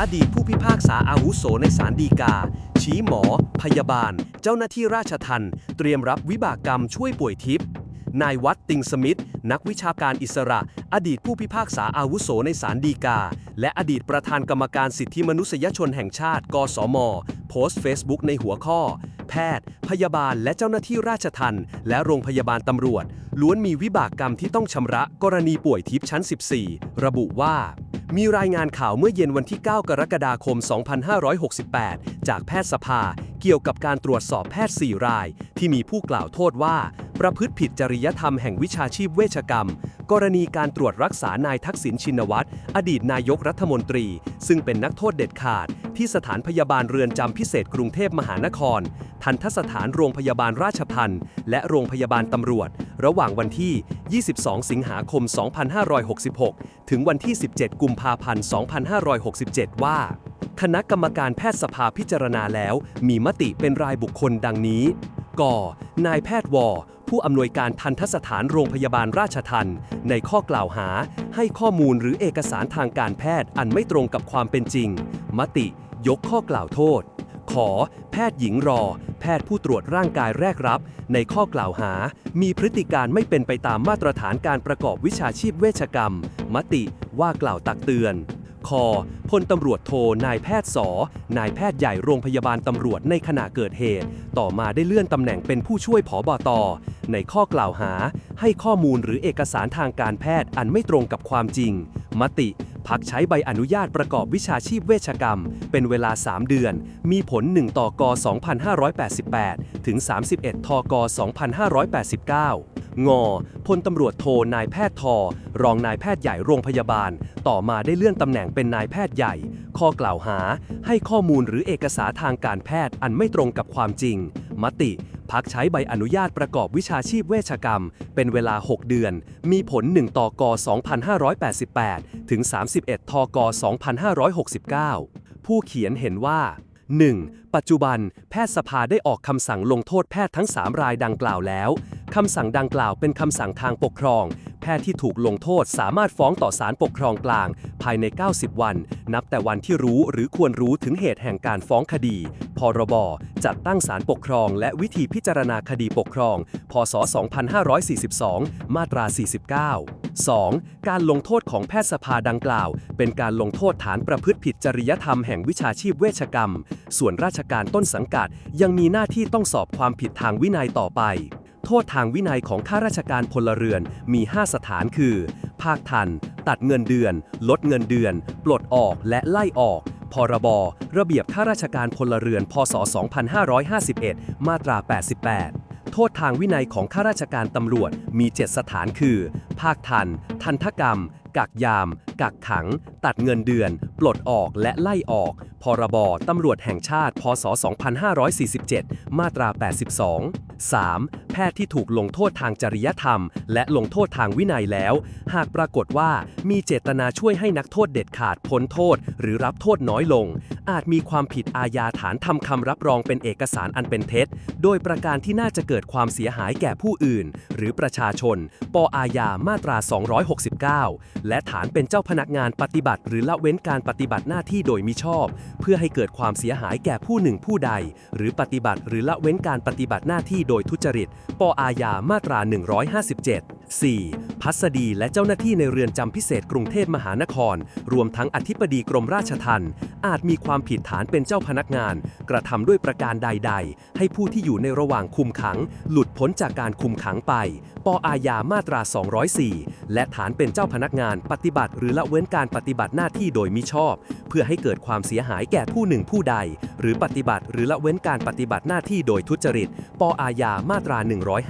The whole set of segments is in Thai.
อดีตผู้พิพากษาอาวุโสในศาลฎีกา ชี้หมอ พยาบาล เจ้าหน้าที่ราชทัณฑ์เตรียมรับวิบากกรรมช่วยป่วยทิพย์นายวัดติงสมิธนักวิชาการอิสระ อดีตผู้พิพากษาอาวุโสในศาลฎีกา และอดีตประธานกรรมการสิทธิมนุษยชนแห่งชาติ กสม โพสต์เฟซบุ๊กในหัวข้อ แพทย์ พยาบาลและเจ้าหน้าที่ราชทัณฑ์และโรงพยาบาลตำรวจ ล้วนมีวิบากกรรมที่ต้องชำระกรณีป่วยทิพย์ชั้น 14 ระบุว่า มีรายงานข่าวเมื่อเย็นวันที่ 9 กรกฎาคม 2568 จากแพทยสภา เกี่ยวกับการตรวจสอบแพทย์ 4 ราย ที่มีผู้กล่าวโทษว่า ประพฤติผิดจริยธรรมแห่งวิชาชีพเวชกรรม กรณีการตรวจรักษานายทักษิณชินวัตร อดีตนายกรัฐมนตรี ซึ่งเป็นนักโทษเด็ดขาด ที่สถานพยาบาลเรือนจำพิเศษกรุงเทพมหานคร ทันทสถานโรงพยาบาลราชพันธ์และโรงพยาบาลตำรวจ ระหว่างวันที่ 22 สิงหาคม 2566 ถึงวันที่ 17 กุมภาพันธ์ 2567 ว่า คณะกรรมการแพทยสภาพิจารณาแล้ว มีมติเป็นรายบุคคลดังนี้กนายแพทย์วอผู้อำนวยการทันทสถานโรงพยาบาลราชทันในข้อกล่าวหา ให้ข้อมูลหรือเอกสารทางการแพทย์อันไม่ตรงกับความเป็นจริง มติ ยกข้อกล่าวโทษ ขอ แพทย์หญิงรอ แพทย์ผู้ตรวจร่างกายแรกรับ ในข้อกล่าวหา มีพฤติการไม่เป็นไปตามมาตรฐานการประกอบวิชาชีพเวชกรรม มติว่ากล่าวตักเตือน คอพลตำรวจโทนายแพทย์สนายแพทย์ใหญ่โรงพยาบาลตำรวจในขณะเกิดเหตุ ต่อมาได้เลื่อนตำแหน่งเป็นผู้ช่วยผอบอตในข้อกล่าวหา ให้ข้อมูลหรือเอกสารทางการแพทย์อันไม่ตรงกับความจริง มติพักใช้ใบอนุญาตประกอบวิชาชีพเวชกรรม เป็นเวลา 3 เดือน มีผล 1 ต่อก 2588 ถึง 31 ทก 2589 งอพลตำรวจโทนายแพทย์ทอ รองนายแพทย์ใหญ่โรงพยาบาล ต่อมาได้เลื่อนตำแหน่งเป็นนายแพทย์ใหญ่ ข้อกล่าวหา ให้ข้อมูลหรือเอกสารทางการแพทย์อันไม่ตรงกับความจริง มติพักใช้ใบอนุญาตประกอบวิชาชีพเวชกรรม เป็นเวลา 6 เดือน มีผล 1 ต่อก2588 ถึง 31ทก2569 ผู้เขียนเห็นว่า 1. ปัจจุบัน แพทยสภาได้ออกคำสั่งลงโทษแพทย์ทั้ง 3 รายดังกล่าวแล้ว คำสั่งดังกล่าวเป็นคำสั่งทางปกครอง แพทย์ที่ถูกลงโทษสามารถฟ้องต่อศาลปกครองกลาง ภายใน 90 วัน นับแต่วันที่รู้หรือควรรู้ถึงเหตุแห่งการฟ้องคดี พรบ จัดตั้งศาลปกครอง และวิธีพิจารณาคดีปกครอง พศ 2542 มาตรา 49 2. การลงโทษของแพทยสภาดังกล่าว เป็นการลงโทษฐานประพฤติผิดจริยธรรมแห่งวิชาชีพเวชกรรม ส่วนราชการต้นสังกัด ยังมีหน้าที่ต้องสอบความผิดทางวินัยต่อไป โทษทางวินัยของข้าราชการพลเรือนมี 5 สถานคือ ภาคทัน ตัดเงินเดือน ลดเงินเดือน ปลดออกและไล่ออก พรบ ระเบียบข้าราชการพลเรือน พศ 2551 มาตรา 88โทษทางวินัยของข้าราชการตำรวจมี 7 สถานคือ ภาคทัน ทันทกรรม กักยาม กักขัง ตัดเงินเดือน ปลดออกและไล่ออก พรบตำรวจแห่งชาติ พศ 2547 มาตรา 82 3. แพทย์ที่ถูกลงโทษทางจริยธรรม และลงโทษทางวินัยแล้ว หากปรากฏว่ามีเจตนาช่วยให้นักโทษเด็ดขาดพ้นโทษ หรือรับโทษน้อยลงอาจมีความผิดอาญาฐานทำคำรับรองเป็นเอกสารอันเป็นเท็จ โดยประการที่น่าจะเกิดความเสียหายแก่ผู้อื่น หรือประชาชนปอาญามาตรา 269 และฐานเป็นเจ้าพนักงานปฏิบัติ หรือละเว้นการปฏิบัติหน้าที่โดยมิชอบ เพื่อให้เกิดความเสียหายแก่ผู้หนึ่งผู้ใด หรือปฏิบัติหรือละเว้นการปฏิบัติหน้าที่โดยทุจริต ปอาญามาตรา 157 4. พัสดีและเจ้าหน้าที่ในเรือนจำพิเศษกรุงเทพมหานคร รวมทั้งอธิบดีกรมราชทัณฑ์อาจมีความผิดฐานเป็นเจ้าพนักงาน กระทำด้วยประการใด ๆ ให้ผู้ที่อยู่ในระหว่างคุมขัง หลุดพ้นจากการคุมขังไป ปอาญามาตรา 204 และฐานเป็นเจ้าพนักงานปฏิบัติ หรือละเว้นการปฏิบัติหน้าที่โดยมิชอบ เพื่อให้เกิดความเสียหายแก่ผู้หนึ่งผู้ใด หรือปฏิบัติ หรือละเว้นการปฏิบัติหน้าที่โดยทุจริต ปอาญามาตรา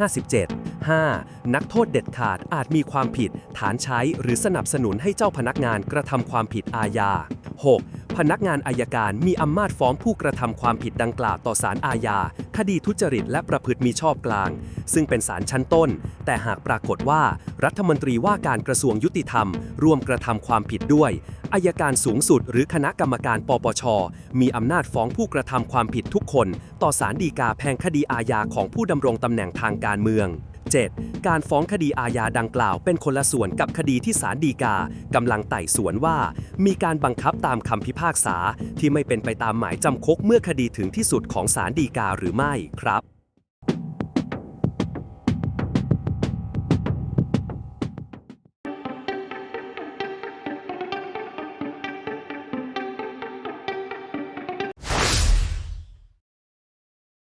157 5. นักโทษเด็ดขาดอาจมีความผิด ฐานใช้หรือสนับสนุนให้เจ้าพนักงานกระทำความผิดอาญา 6. พนักงานอายการมีอำนาจฟ้องผู้กระทำความผิดดังกล่าวต่อศาลอาญา คดีทุจริตและประพฤติมีชอบกลาง ซึ่งเป็นศาลชั้นต้น แต่หากปรากฏว่ารัฐมนตรีว่าการกระทรวงยุติธรรม ร่วมกระทำความผิดด้วยอายการสูงสุดหรือคณะกรรมการปปช มีอำนาจฟ้องผู้กระทำความผิดทุกคน ต่อศาลฎีกาแพ่งคดีอาญาของผู้ดำรงตำแหน่งทางการเมือง 7. การฟ้องคดีอาญาดังกล่าวเป็นคนละส่วนกับคดีที่ศาลฎีกากำลังไต่สวนว่า มีการบังคับตามคำพิพากษาที่ไม่เป็นไปตามหมายจำคุกเมื่อคดีถึงที่สุดของศาลฎีกาหรือไม่ครับ